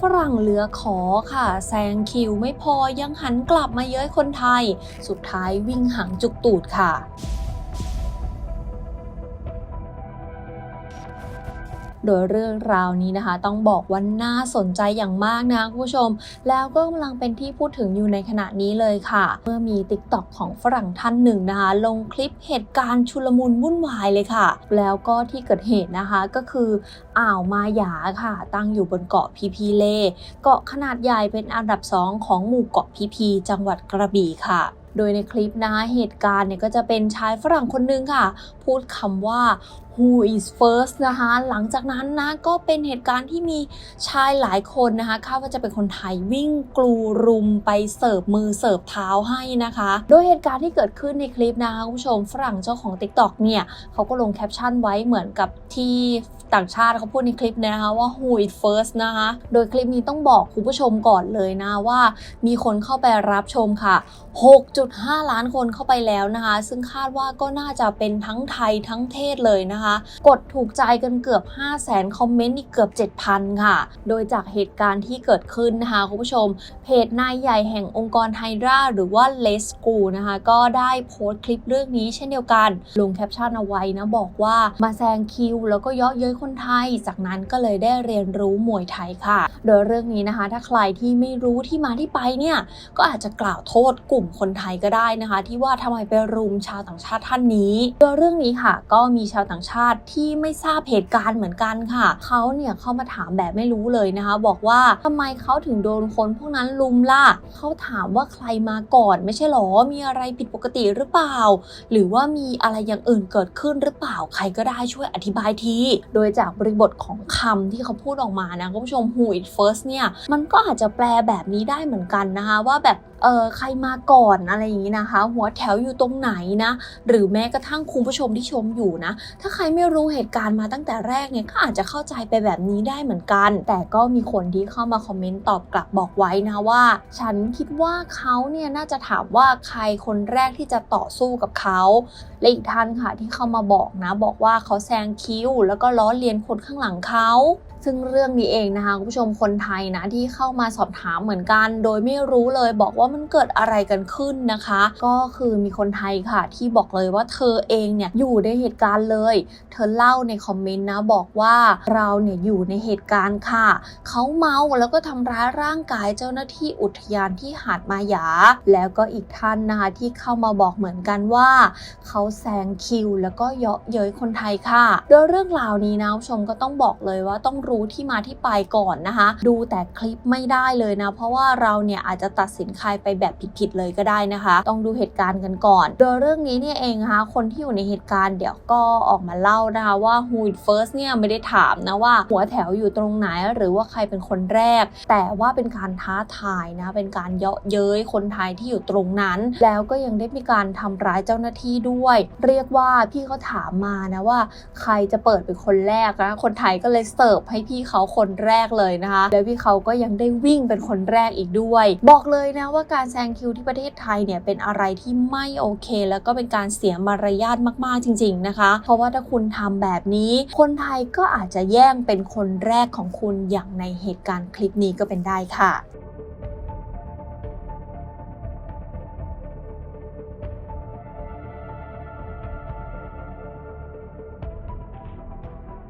ฝรั่งเหลือขอค่ะ แซงคิวไม่พอยังหันกลับมาเย้ยคนไทย สุดท้ายวิ่งหางจุกตูดค่ะ โดยเรื่องราวนี้นะคะ ต้องบอกว่าน่าสนใจอย่างมากนะคุณผู้ชม แล้วก็กำลังเป็นที่พูดถึงอยู่ในขณะนี้เลยค่ะ เมื่อมี t ิ k t o k ของฝรั่งท่านหนึ่งนะคะ ลงคลิปเหตุการณ์ชุลมุนวุ่นวายเลยค่ะ แล้วก็ที่เกิดเหตุนะคะก็คืออ่าวมาหยาค่ะ ตั้งอยู่บนเกาะพีพีเล เกาะขนาดใหญ่เป็นอันดับ2ของหมู่เกาะพีพี จังหวัดกระบี่ค่ะโดยในคลิปนะคะเหตุการณ์เนี่ยก็จะเป็นชายฝรั่งคนนึงค่ะ พูดคำว่า who is first นะคะ หลังจากนั้นนะก็เป็นเหตุการณ์ที่มีชายหลายคนนะคะคาดว่าจะเป็นคนไทยวิ่งกลูรุมไปเสิร์ฟมือเสิร์ฟเท้าให้นะคะ โดยเหตุการณ์ที่เกิดขึ้นในคลิปนะคะคุณผู้ชมฝรั่งเจ้าของ TikTok เนี่ยเขาก็ลงแคปชั่นไว้เหมือนกับที่ต่างชาติเขาพูดในคลิปเนี่ยนะคะว่า who is first นะคะ โดยคลิปนี้ต้องบอกคุณผู้ชมก่อนเลยนะว่ามีคนเข้าไปรับชมค่ะ 6.5 ล้านคนเข้าไปแล้วนะคะ ซึ่งคาดว่าก็น่าจะเป็นทั้งไทยทั้งเทศเลยนะคะกดถูกใจกันเกือบ 5 0 0แสนคอมเมนต์อีกเกือบ 7,000 ค่ะ โดยจากเหตุการณ์ที่เกิดขึ้นนะคะคุณผู้ชม เพจนายใหญ่แห่งองค์กรไฮดราหรือว่าเลสกูนะคะ ก็ได้โพสต์คลิปเรื่องนี้เช่นเดียวกัน ลงแคปชั่นเอาไว้นะ บอกว่ามาแซงคิว แล้วก็เยาะเย้ยคนไทย จากนั้นก็เลยได้เรียนรู้มวยไทยค่ะ โดยเรื่องนี้นะคะ ถ้าใครที่ไม่รู้ที่มาที่ไปเนี่ยก็อาจจะกล่าวโทษกลุ่มคนไทยก็ได้นะคะ ที่ว่าทำไมไปรุมชาวต่างชาติท่านนี้ โดยเรื่องนี้ค่ะ ก็มีชาวต่างชาติที่ไม่ทราบเหตุการณ์เหมือนกันค่ะ เขาเนี่ยเข้ามาถามแบบไม่รู้เลยนะคะ บอกว่าทำไมเขาถึงโดนคนพวกนั้นลุมล่ะเขาถามว่าใครมาก่อนไม่ใช่หรอมีอะไรผิดปกติหรือเปล่า หรือว่ามีอะไรอย่างอื่นเกิดขึ้นหรือเปล่าใครก็ได้ช่วยอธิบายที โดยจากบริบทของคำที่เขาพูดออกมานะคุณผู้ชม who it first เนี่ยมันก็อาจจะแปลแบบนี้ได้เหมือนกันนะคะว่าแบบ เออใครมาก่อนอะไรอย่างนี้นะคะ หัวแถวอยู่ตรงไหนนะ หรือแม้กระทั่งคุณผู้ชมที่ชมอยู่นะ ถ้าใครไม่รู้เหตุการณ์มาตั้งแต่แรกเนี่ยก็อาจจะเข้าใจไปแบบนี้ได้เหมือนกัน แต่ก็มีคนที่เข้ามาคอมเมนต์ตอบกลับบอกไว้นะว่า ฉันคิดว่าเขาเนี่ยน่าจะถามว่าใครคนแรกที่จะต่อสู้กับเขาและอีกท่านค่ะที่เข้ามาบอกนะ บอกว่าเขาแซงคิวแล้วก็ล้อเลียนคนข้างหลังเขา ซึ่งเรื่องนี้เองนะคะคุณผู้ชมคนไทยนะที่เข้ามาสอบถามเหมือนกัน โดยไม่รู้เลยบอกว่ามันเกิดอะไรกันขึ้นนะคะ ก็คือมีคนไทยค่ะ ที่บอกเลยว่าเธอเองเนี่ยอยู่ในเหตุการณ์เลย เธอเล่าในคอมเมนต์นะบอกว่าเราเนี่ยอยู่ในเหตุการณ์ค่ะ เขาเมาแล้วก็ทำร้ายร่างกายเจ้าหน้าที่อุทยานที่หาดมาหยา แล้วก็อีกท่านนะคะที่เข้ามาบอกเหมือนกันว่า เขาแซงคิว แล้วก็เยาะเย้ยคนไทยค่ะ โดยเรื่องราวนี้นะคุณผู้ชมก็ต้องบอกเลยว่าต้องรู้ที่มาที่ไปก่อนนะคะ ดูแต่คลิปไม่ได้เลยนะ เพราะว่าเราเนี่ยอาจจะตัดสินใครไปแบบผิดๆเลยก็ได้นะคะ ต้องดูเหตุการณ์กันก่อน โดยเรื่องนี้เนี่ยเองนะคะคนที่อยู่ในเหตุการณ์เดี๋ยวก็ออกมาเล่านะคะว่า who it first เนี่ยไม่ได้ถามนะว่าหัวแถวอยู่ตรงไหนหรือว่าใครเป็นคนแรก แต่ว่าเป็นการท้าทายนะเป็นการเยาะเย้ยคนไทยที่อยู่ตรงนั้น แล้วก็ยังได้มีการทำร้ายเจ้าหน้าที่ด้วย เรียกว่าพี่เขาถามมานะว่า ใครจะเปิดเป็นคนแรกนะคนไทยก็เลยเสิร์ฟให้พี่เขาคนแรกเลยนะคะ แล้วพี่เขาก็ยังได้วิ่งเป็นคนแรกอีกด้วย บอกเลยนะว่าการแซงคิวที่ประเทศไทยเนี่ยเป็นอะไรที่ไม่โอเค แล้วก็เป็นการเสียมารยาทมากๆจริง ๆนะคะ เพราะว่าถ้าคุณทำแบบนี้ คนไทยก็อาจจะแย่งเป็นคนแรกของคุณอย่างในเหตุการณ์คลิปนี้ก็เป็นได้ค่ะ